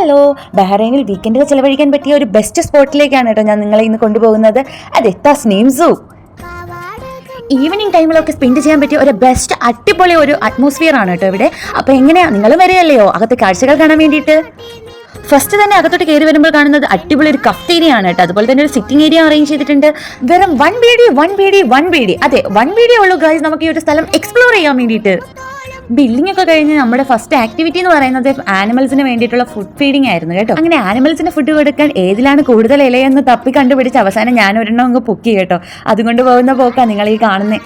Hello. ബഹ്റൈനിൽ വീക്കെൻഡിൽ ചെലവഴിക്കാൻ പറ്റിയ ഒരു ബെസ്റ്റ് സ്പോട്ടിലേക്കാണ് കേട്ടോ ഞാൻ നിങ്ങളെ ഇന്ന് കൊണ്ടുപോകുന്നത്. അത് എത്താസ്നീം സൂ ഈവനിങ് ടൈമിലൊക്കെ സ്പെൻഡ് ചെയ്യാൻ പറ്റിയ ഒരു ബെസ്റ്റ് അടിപൊളി ഒരു അറ്റ്മോസ്ഫിയർ ആണ് കേട്ടോ ഇവിടെ. അപ്പോൾ എങ്ങനെയാ? നിങ്ങൾ വരികയല്ലയോ? അകത്തെ കാഴ്ചകൾ കാണാൻ വേണ്ടിയിട്ട്. ഫസ്റ്റ് തന്നെ അകത്തോട്ട് കയറി വരുമ്പോൾ കാണുന്നത് അടിപൊളി ഒരു കഫ്റ്റ് ഏരിയ ആണ് കേട്ടോ. അതുപോലെ തന്നെ ഒരു സിറ്റിംഗ് ഏരിയ അറേഞ്ച് ചെയ്തിട്ടുണ്ട്. വെറും one B D one B D one B D അതെ വൺ ബി ഡി ഉള്ളൂ ഗൈസ് നമുക്ക് ഈ ഒരു സ്ഥലം എക്സ്പ്ലോർ ചെയ്യാൻ വേണ്ടിയിട്ട്. ബില്ലിംഗ് ഒക്കെ കഴിഞ്ഞ് നമ്മുടെ ഫസ്റ്റ് ആക്ടിവിറ്റി എന്ന് പറയുന്നത് ആനിമൽസിന് വേണ്ടിയിട്ടുള്ള ഫുഡ് ഫീഡിംഗ് ആയിരുന്നു കേട്ടോ. അങ്ങനെ ആനിമൽസിന് ഫുഡ് കൊടുക്കാൻ ഏതിലാണ് കൂടുതൽ ഇലയെന്ന് തപ്പി കണ്ടുപിടിച്ച് അവസാനം ഞാൻ ഒരെണ്ണം അങ്ങ് പൊക്കി കേട്ടോ. അതുകൊണ്ട് പോകുന്ന പോക്കാ നിങ്ങൾ ഈ കാണുന്നേ.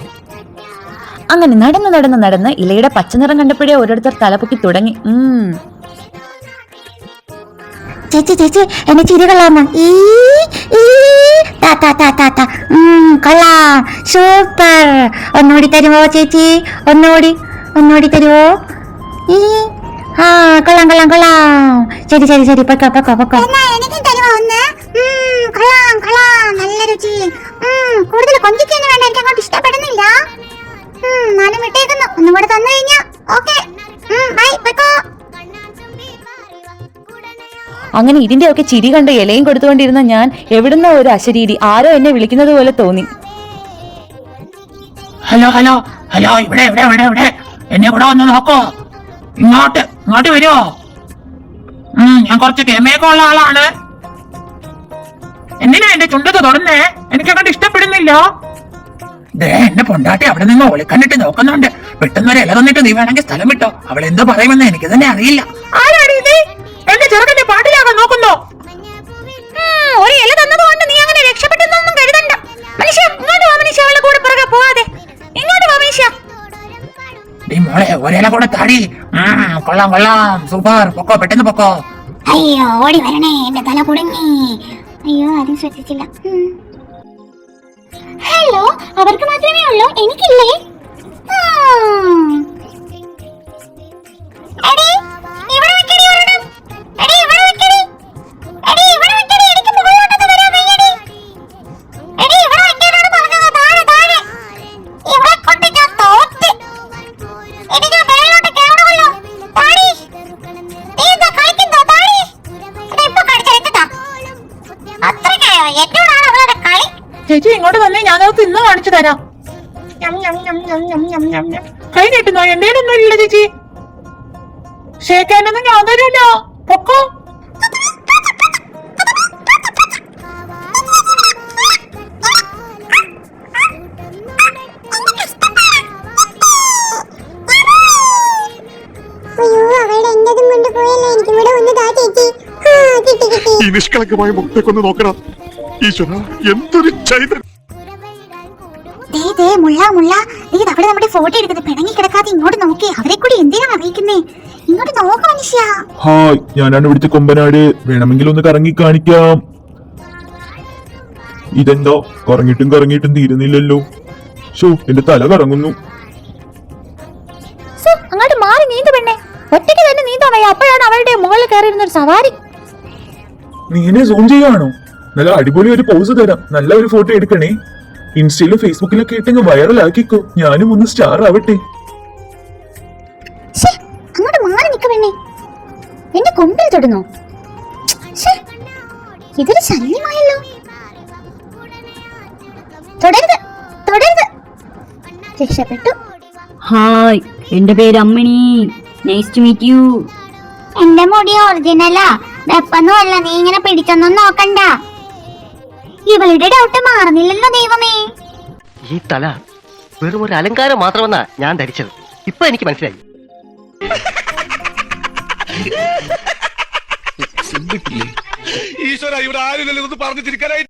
അങ്ങനെ നടന്ന് നടന്ന് നടന്ന് ഇലയുടെ പച്ചനിറം കണ്ടപ്പോഴേ ഓരോരുത്തർ തലപൊക്കി തുടങ്ങി. ചേച്ചി ചേച്ചി എന്നെ ചിരി കൊള്ളാമോ? ഈ സൂപ്പർ. ഒന്നുകൂടി തരുമോ ചേച്ചി? ഒന്നുകൂടി. ഒന്നുകൂടി തരുവോ ഈ? ആ കൊള്ളാം കൊള്ളാം കൊള്ളാം. ശരി ശരി ശരി. പൊക്കോ പൊക്കോ പൊക്കോ. അങ്ങനെ ഇതിന്റെ ഒന്ന്? കൊള്ളാം കൊള്ളാം. നല്ല രുചി. കൂടുതൽ കൊഞ്ചിക്കൊന്നും വേണ്ട. എനിക്ക് അങ്ങോട്ട് ഇഷ്ടപ്പെടുന്നില്ല. നാലും വിട്ടേക്കുന്നു. ഒന്നും കൂടെ തന്നു കഴിഞ്ഞാ. ഓക്കെ. ബൈ പൊക്കോ. അങ്ങനെ ഇതിന്റെയൊക്കെ ചിരി കണ്ട് ഇലയും കൊടുത്തുകൊണ്ടിരുന്ന ഞാൻ എവിടുന്ന ഒരു അശരീരി ആരോ എന്നെ വിളിക്കുന്നത് പോലെ തോന്നി. Hello hello. ഹലോ ഇവിടെ ഇവിടെ ഇവിടെ ഇവിടെ. എന്നെ ഇവിടെ വന്ന് നോക്കോ. ഇങ്ങോട്ട് ഇങ്ങോട്ട് വരുമോ ഞാൻ കുറച്ച് കെമയൊക്കെ ഉള്ള ആളാണ്. എന്തിനാ എന്റെ ചുണ്ടത്ത് തൊടുന്നേ? എനിക്ക് അങ്ങോട്ട് ഇഷ്ടപ്പെടുന്നില്ല. ദേ എന്നെ പൊണ്ടാട്ടി അവിടെ നിന്ന് ഒളിക്കണ്ടിട്ട് നോക്കുന്നുണ്ട്. പെട്ടെന്ന് ഒരു ഇല തന്നിട്ട് നീ വേണമെങ്കിൽ സ്ഥലം വിട്ടോ. അവൾ എന്തോ പറയുമെന്ന് എനിക്ക് തന്നെ അറിയില്ല. മോളെ ഒരില കൂടെ താടി കൊള്ളാം കൊള്ളാം. സൂപ്പർ. പൊക്കോ പെട്ടെന്ന് പൊക്കോ. അയ്യോ ഓടി വരണേ. എന്റെ തല കുടുങ്ങി. അയ്യോ ആരും ശ്രദ്ധിച്ചില്ല. ഹലോ അവർക്ക് മാത്രമേ ഉള്ളൂ. എനിക്കില്ലേ? ആ. ചേച്ചി ഇങ്ങോട്ട് തന്നെ ഞാൻ അത് ഇന്ന് കാണിച്ചു തരാം. കൈ നീട്ടുന്നോ? എന്തേലൊന്നും ഇല്ല ചേച്ചി ഷേക്കാനൊന്നും ഞാൻ തരൂല പൊക്കോ ഒന്ന് ഈ നിഷ്കളങ്കമായ മുഖത്തേക്കൊന്ന് നോക്കണം. ഈശ്വര എന്തൊരു നമ്മുടെ ഫോട്ടോ പിണങ്ങി കിടക്കാതെ ഇങ്ങോട്ട് നോക്കി അവരെ കൂടി എന്തിനാ അറിയിക്കുന്നേ? ഇങ്ങോട്ട് നോക്ക മനുഷ്യ. ഹായ് ഞാനാണ് ഇവിടുത്തെ കൊമ്പനാട്. വേണമെങ്കിൽ ഒന്ന് കറങ്ങി കാണിക്കാം. ഇതെന്തോ? കറങ്ങിയിട്ടും കറങ്ങിയിട്ടും തീരുന്നില്ലല്ലോ. ഷോ എന്റെ തല കറങ്ങുന്നു. അങ്ങോട്ട് മാറി നീന്ത പെണ്ണേ. ഒറ്റയ്ക്ക് തന്നെ നീന്താൻ വയ്യ. അപ്പോഴാണ് അവളുടെ മുകളിൽ കയറിയിരുന്ന ഒരു സവാരി. നീ എന്നെ സൂം ചെയ്യാണോ? നല്ല അടിപൊളി ഒരു പോസ് തരാം. നല്ല ഒരു ഫോട്ടോ എടുക്കണേ ഇൻസ്റ്റയിലും ഫേസ്ബുക്കിലൊക്കെ ഇട്ടങ്ങ് വൈറലാക്കിക്കോ ഞാനും ഒന്ന് സ്റ്റാർ ആവട്ടെ. അങ്ങോട്ട് മാറി നിക്ക പെണ്ണെ. എന്റെ കൊമ്പിൽ തൊടുന്നു? ഇതൊരു ശല്യമായല്ലോ. തുടരുത് തുടരുത്. രക്ഷപ്പെട്ടു. ഹായ് എന്റെ പേര് Ammini. Nice to meet you എന്റെ മുടി ഒറിജിനലാ വെപ്പൊന്നുമല്ല നീ ഇങ്ങനെ പിടിച്ചൊന്നും നോക്കണ്ട. ഇവളുടെ ഡൗട്ട് മാറുന്നില്ലല്ലോ ദൈവമേ. ഈ തല വെറും ഒരു അലങ്കാരം മാത്രമെന്നാ ഞാൻ ധരിച്ചത്. ഇപ്പൊ എനിക്ക് മനസ്സിലായി. ഈശ്വര ഇവിടെ ആരും പറഞ്ഞു തിരിക്കാനായി